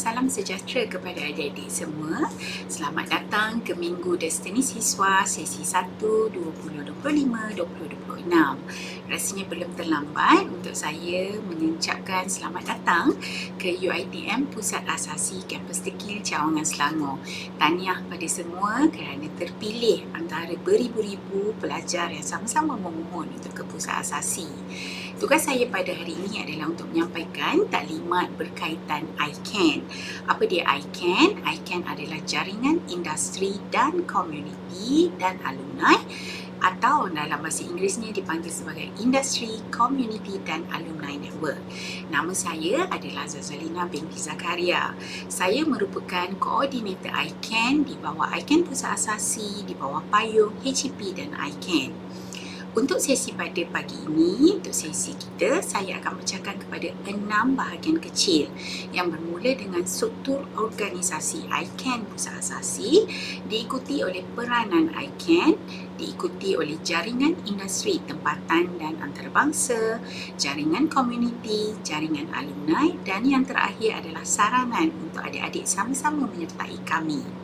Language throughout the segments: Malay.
salam sejahtera kepada adik-adik semua. Selamat datang ke Minggu Destiny Siswa sesi 1 2025-2026. Rasanya belum terlambat untuk saya mengucapkan selamat datang ke UiTM Pusat Asasi Kampus Tekil Cawangan Selangor. Tahniah pada semua kerana terpilih antara beribu-ribu pelajar yang sama-sama memohon untuk ke Pusat Asasi. Tugas saya pada hari ini adalah untuk menyampaikan taklimat berkaitan ICANN. Apa dia ICANN? ICANN adalah jaringan industri dan community dan alumni atau dalam bahasa Inggerisnya dipanggil sebagai Industry, Community dan Alumni Network. Nama saya adalah Zazalina binti Zakaria. Saya merupakan koordinator ICANN di bawah ICANN Pusat Asasi, di bawah payung HEP dan ICANN. Untuk sesi pada pagi ini, untuk sesi kita, saya akan bercakap kepada enam bahagian kecil yang bermula dengan struktur organisasi ICANN Pusat Asasi, diikuti oleh peranan ICANN, diikuti oleh jaringan industri tempatan dan antarabangsa, jaringan komuniti, jaringan alumni dan yang terakhir adalah saranan untuk adik-adik sama-sama menyertai kami.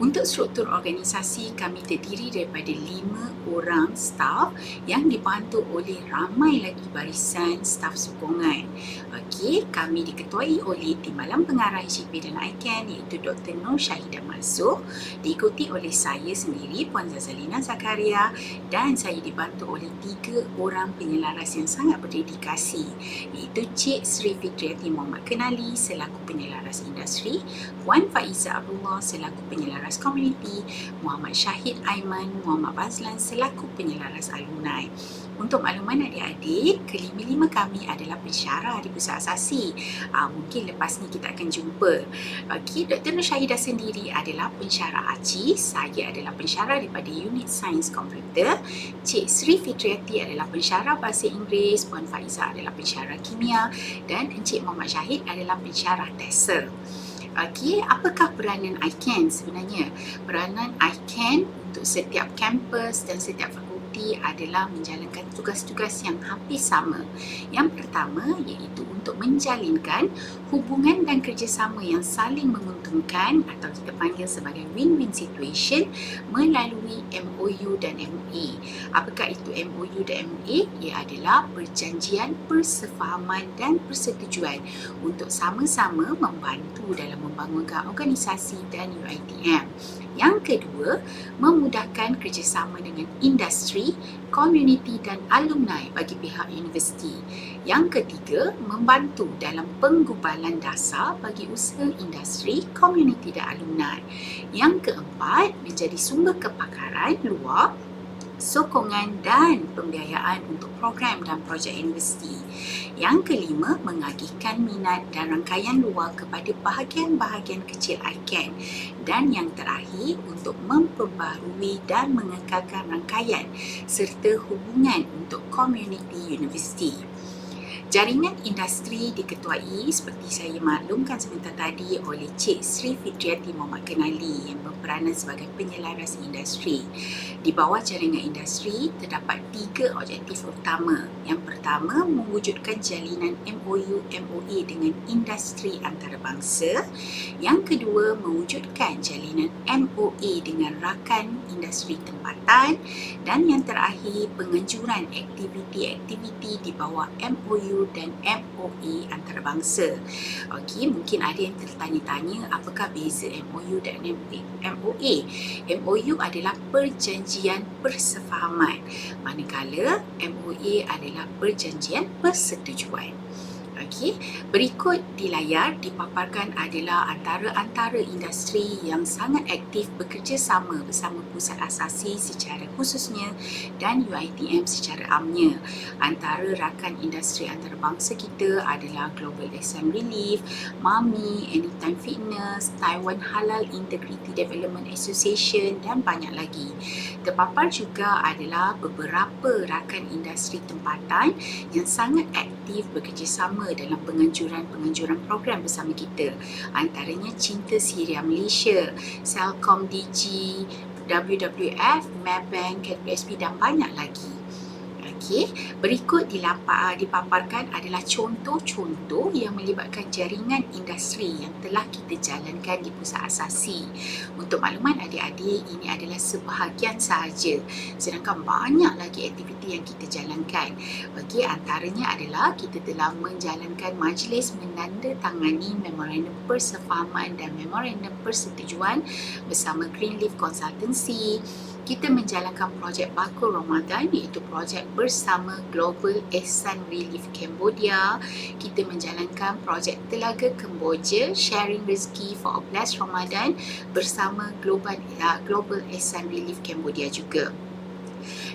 Untuk struktur organisasi, kami terdiri daripada lima orang staf yang dibantu oleh ramai lagi barisan staf sokongan. Okey, kami diketuai oleh Timbalan Pengarah HCP dan ICANN iaitu Dr. Nur Syahidah Masuk, diikuti oleh saya sendiri, Puan Zazalina Zakaria dan saya dibantu oleh tiga orang penyelaras yang sangat berdedikasi iaitu Cik Sri Fitriati Muhammad Kenali selaku penyelaras industri, Puan Faiza Abdullah selaku penyelaras Penyelaras Komuniti, Muhammad Syahid Aiman, Muhammad Bazlan selaku penyelaras alumni. Untuk makluman adik-adik, kelima-lima kami adalah pensyarah di Pusat Asasi. Uh, mungkin lepas ni kita akan jumpa. Okay, Dr. Nur Syahidah sendiri adalah pensyarah ACI. Saya adalah pensyarah daripada Unit Sains Komputer. Cik Sri Fitriati adalah pensyarah Bahasa Inggeris. Puan Faiza adalah pensyarah Kimia. Dan Encik Muhammad Syahid adalah pensyarah TESA. Okey, apakah peranan ICANN sebenarnya? Peranan ICANN untuk setiap kampus dan setiap fakulti adalah menjalankan tugas-tugas yang hampir sama. Yang pertama iaitu untuk menjalinkan hubungan dan kerjasama yang saling menguntungkan atau kita panggil sebagai win-win situation melalui MOU dan MOA. Apakah itu MOU dan MOA? Ia adalah perjanjian persefahaman dan persetujuan untuk sama-sama membantu dalam membangunkan organisasi dan UITM. Yang kedua, memudahkan kerjasama dengan industri, komuniti dan alumni bagi pihak universiti. Yang ketiga, membantu dalam penggubalan dasar bagi usaha industri, komuniti dan alumni. Yang keempat, menjadi sumber kepakaran luar sokongan dan pembiayaan untuk program dan projek universiti. Yang kelima, mengagihkan minat dan rangkaian luar kepada bahagian-bahagian kecil ICANN. Dan yang terakhir, untuk memperbaharui dan mengekalkan rangkaian serta hubungan untuk komuniti universiti. Jaringan industri diketuai seperti saya maklumkan sebentar tadi oleh Cik Sri Fitriati Muhammad Kenali yang berperanan sebagai penyelaras industri. Di bawah jaringan industri terdapat tiga objektif utama. Yang pertama, mewujudkan jalinan MOU MOA dengan industri antarabangsa. Yang kedua, mewujudkan jalinan MOA dengan rakan industri tempatan. Dan yang terakhir, penganjuran aktiviti-aktiviti di bawah MOU dan MOA antarabangsa. Okey, mungkin ada yang tertanya-tanya apakah beza MOU dan MOA. MOU adalah perjanjian persefahaman, manakala MOA adalah perjanjian persetujuan. Okey, berikut di layar dipaparkan adalah antara-antara industri yang sangat aktif bekerjasama bersama pusat asasi secara khususnya dan UiTM secara amnya. Antara rakan industri antarabangsa kita adalah Global SM Relief, MAMI, Anytime Fitness, Taiwan Halal Integrity Development Association dan banyak lagi. Terpapar juga adalah beberapa rakan industri tempatan yang sangat aktif bekerjasama dalam penganjuran-penganjuran program bersama kita. Antaranya Cinta Syria Malaysia, Celcom DG, WWF, Maybank, KPSP dan banyak lagi. Okey, berikut dilapa, dipaparkan adalah contoh-contoh yang melibatkan jaringan industri yang telah kita jalankan di pusat asasi. Untuk makluman adik-adik, ini adalah sebahagian sahaja. Sedangkan banyak lagi aktiviti yang kita jalankan. Okey, antaranya adalah kita telah menjalankan majlis menandatangani memorandum persefahaman dan memorandum persetujuan bersama Greenleaf Consultancy, kita menjalankan projek Bakul Ramadan iaitu projek bersama Global Ehsan Relief Cambodia. Kita menjalankan projek Telaga Kemboja Sharing Rezeki for a Blessed Ramadan bersama Global Global Ehsan Relief Cambodia juga.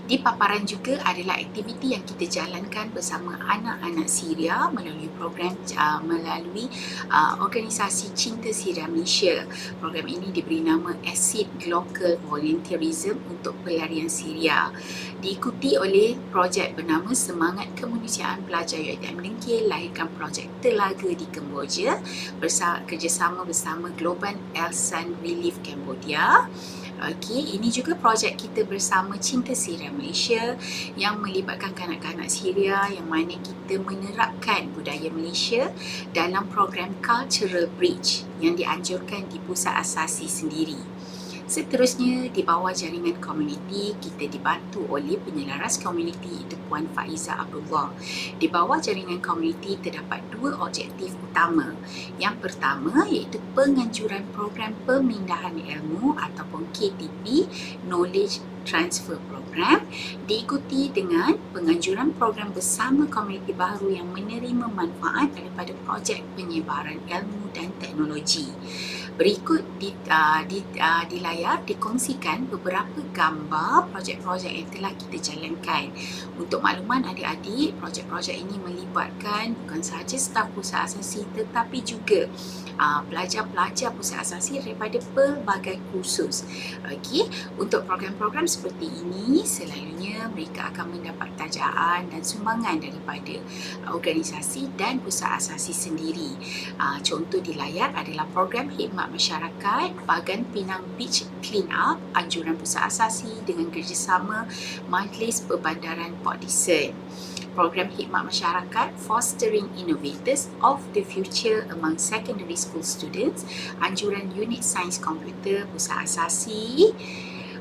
Di paparan juga adalah aktiviti yang kita jalankan bersama anak-anak Syria melalui program uh, melalui uh, organisasi Cinta Syria Malaysia. Program ini diberi nama Acid Local Volunteerism untuk pelarian Syria. Diikuti oleh projek bernama Semangat Kemanusiaan Pelajar UiTM Dengkil lahirkan projek Telaga di Kemboja bersama kerjasama bersama Global Elsan Relief Cambodia. Okey, ini juga projek kita bersama Cinta Syria Malaysia yang melibatkan kanak-kanak Syria yang mana kita menerapkan budaya Malaysia dalam program Cultural Bridge yang dianjurkan di pusat asasi sendiri. Seterusnya, di bawah jaringan komuniti, kita dibantu oleh penyelaras komuniti itu Puan Faiza Abdullah. Di bawah jaringan komuniti terdapat dua objektif utama. Yang pertama iaitu penganjuran program pemindahan ilmu ataupun KTP, Knowledge Transfer Program diikuti dengan penganjuran program bersama komuniti baru yang menerima manfaat daripada projek penyebaran ilmu dan teknologi. Berikut di, uh, di, uh, di layar dikongsikan beberapa gambar projek-projek yang telah kita jalankan. Untuk makluman adik-adik, projek-projek ini melibatkan bukan sahaja staf pusat asasi tetapi juga uh, pelajar-pelajar pusat asasi daripada pelbagai kursus. Okey, untuk program-program seperti ini selalunya mereka akan mendapat tajaan dan sumbangan daripada organisasi dan pusat asasi sendiri. Uh, contoh di layar adalah program khidmat masyarakat Bagan Pinang Beach Clean Up anjuran pusat asasi dengan kerjasama Majlis Perbandaran Port Dickson program khidmat masyarakat Fostering Innovators of the Future Among Secondary School Students anjuran unit sains komputer pusat asasi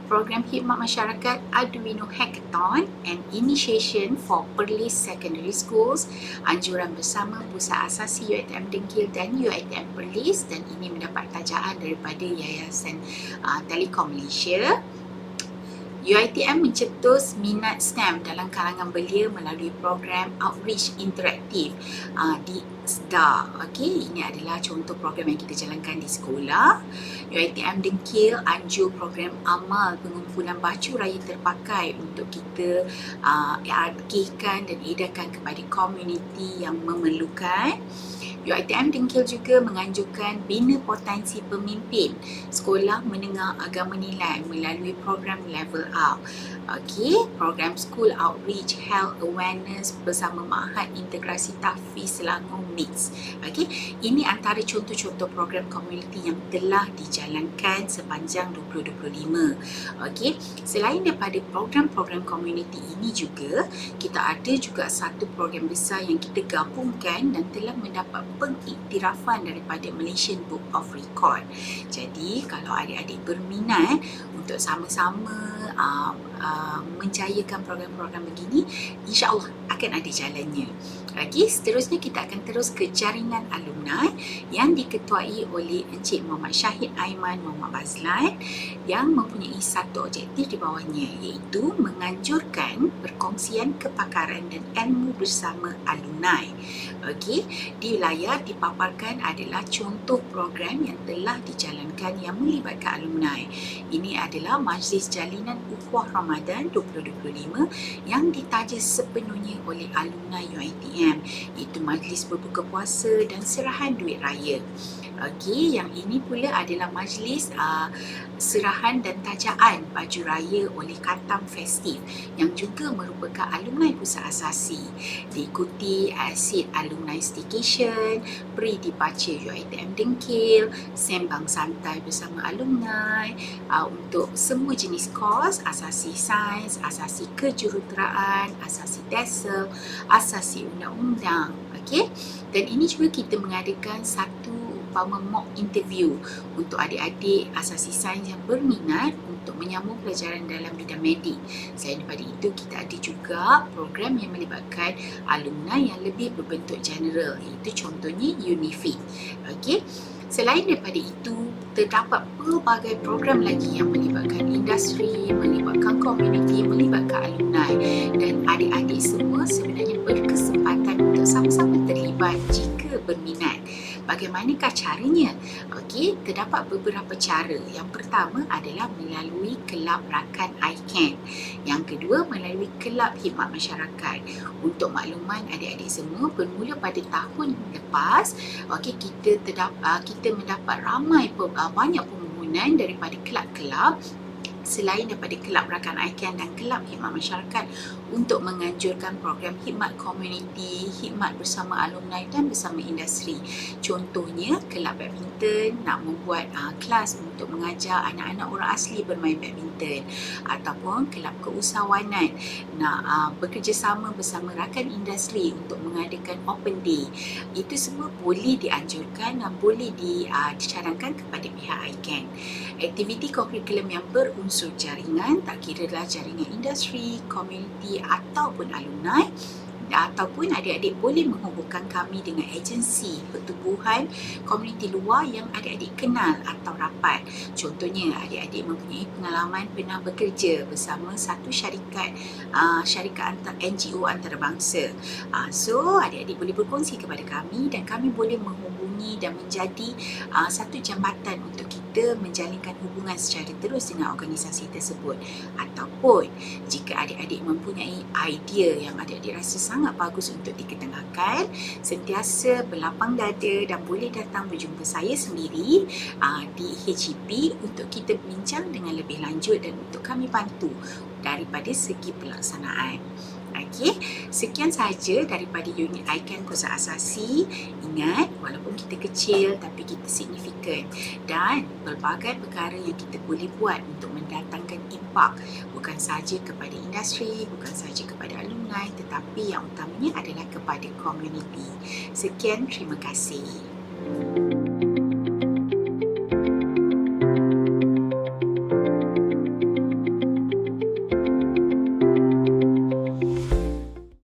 program khidmat masyarakat Arduino Hackathon and Initiation for Perlis Secondary Schools anjuran bersama Pusat Asasi UiTM Dengkil dan UiTM Perlis dan ini mendapat tajaan daripada Yayasan uh, Telekom Malaysia. UiTM mencetus minat STEM dalam kalangan belia melalui program Outreach Interaktif uh, di SDA. Okay, ini adalah contoh program yang kita jalankan di sekolah. UiTM Dengkil anjur program amal pengumpulan baju raya terpakai untuk kita uh, arkihkan dan edarkan kepada komuniti yang memerlukan. UiTM Dengkil juga menganjurkan bina potensi pemimpin sekolah menengah agama nilai melalui program Level Up. Okey, program School Outreach Health Awareness bersama Mahat Integrasi Tahfiz Selangor MIX. Okey, ini antara contoh-contoh program komuniti yang telah dijalankan sepanjang 2025. Okey, selain daripada program-program komuniti ini juga, kita ada juga satu program besar yang kita gabungkan dan telah mendapat pengiktirafan daripada Malaysian Book of Record. Jadi kalau adik-adik berminat untuk sama-sama uh, uh, mencayakan program-program begini, insya-Allah akan ada jalannya. Lagi seterusnya kita akan terus ke jaringan alumni yang diketuai oleh Encik Muhammad Syahid Aiman Muhammad Bazlan yang mempunyai satu objektif di bawahnya iaitu menganjurkan perkongsian kepakaran dan ilmu bersama alumni. Okey, di layar dipaparkan adalah contoh program yang telah dijalankan yang melibatkan alumni. Ini adalah Majlis Jalinan Ukhuwah Ramadan 2025 yang ditaja sepenuhnya oleh alumni UiTM iaitu majlis berbuka puasa dan serahan duit raya. Okey, yang ini pula adalah majlis uh, serahan dan tajaan baju raya oleh Katam Festive yang juga merupakan alumni pusat asasi. Diikuti asid alumni staycation, pre-departure UiTM Dengkil, sembang santai bersama alumni uh, untuk semua jenis kos, asasi sains, asasi kejuruteraan, asasi TESOL, asasi undang-undang. Okey, dan ini juga kita mengadakan satu umpama mock interview untuk adik-adik asasi sains yang berminat untuk menyambung pelajaran dalam bidang medik. Selain daripada itu, kita ada juga program yang melibatkan alumni yang lebih berbentuk general iaitu contohnya UNIFIT. Okey. Selain daripada itu, terdapat pelbagai program lagi yang melibatkan industri, melibatkan komuniti, melibatkan alumni dan adik-adik semua sebenarnya berkesempatan untuk sama-sama terlibat jika berminat. Bagaimanakah caranya? Okey, terdapat beberapa cara. Yang pertama adalah melalui kelab rakan ICANN. Yang kedua melalui kelab khidmat masyarakat. Untuk makluman adik-adik semua, bermula pada tahun lepas, okey kita terdapat kita mendapat ramai banyak permohonan daripada kelab-kelab selain daripada kelab rakan ICANN dan kelab khidmat masyarakat untuk menganjurkan program khidmat komuniti, khidmat bersama alumni dan bersama industri. Contohnya, kelab badminton nak membuat uh, kelas untuk mengajar anak-anak orang asli bermain badminton ataupun kelab keusahawanan nak uh, bekerjasama bersama rakan industri untuk mengadakan open day. Itu semua boleh dianjurkan dan boleh dicarankan uh, kepada pihak ICANN. Aktiviti kurikulum yang berunsur jaringan, tak kira lah jaringan industri, komuniti ataupun alumni, ataupun adik-adik boleh menghubungkan kami dengan agensi pertubuhan komuniti luar yang adik-adik kenal atau rapat. Contohnya, adik-adik mempunyai pengalaman pernah bekerja bersama satu syarikat uh, syarikat antar, NGO antarabangsa. Uh, so, adik-adik boleh berkongsi kepada kami dan kami boleh menghubungi dan menjadi uh, satu jambatan untuk kita menjalinkan hubungan secara terus dengan organisasi tersebut. Ataupun, jika adik-adik mempunyai idea yang adik-adik rasa sangat bagus untuk diketengahkan sentiasa berlapang dada dan boleh datang berjumpa saya sendiri uh, di HEP untuk kita bincang dengan lebih lanjut dan untuk kami bantu daripada segi pelaksanaan. Okey, sekian sahaja daripada unit ICANN Pusat Asasi. Ingat, walaupun kita kecil tapi kita signifikan dan pelbagai perkara yang kita boleh buat untuk mendatangkan impak bukan sahaja kepada industri, bukan sahaja kepada alumni tetapi yang utamanya adalah kepada komuniti. Sekian, terima kasih.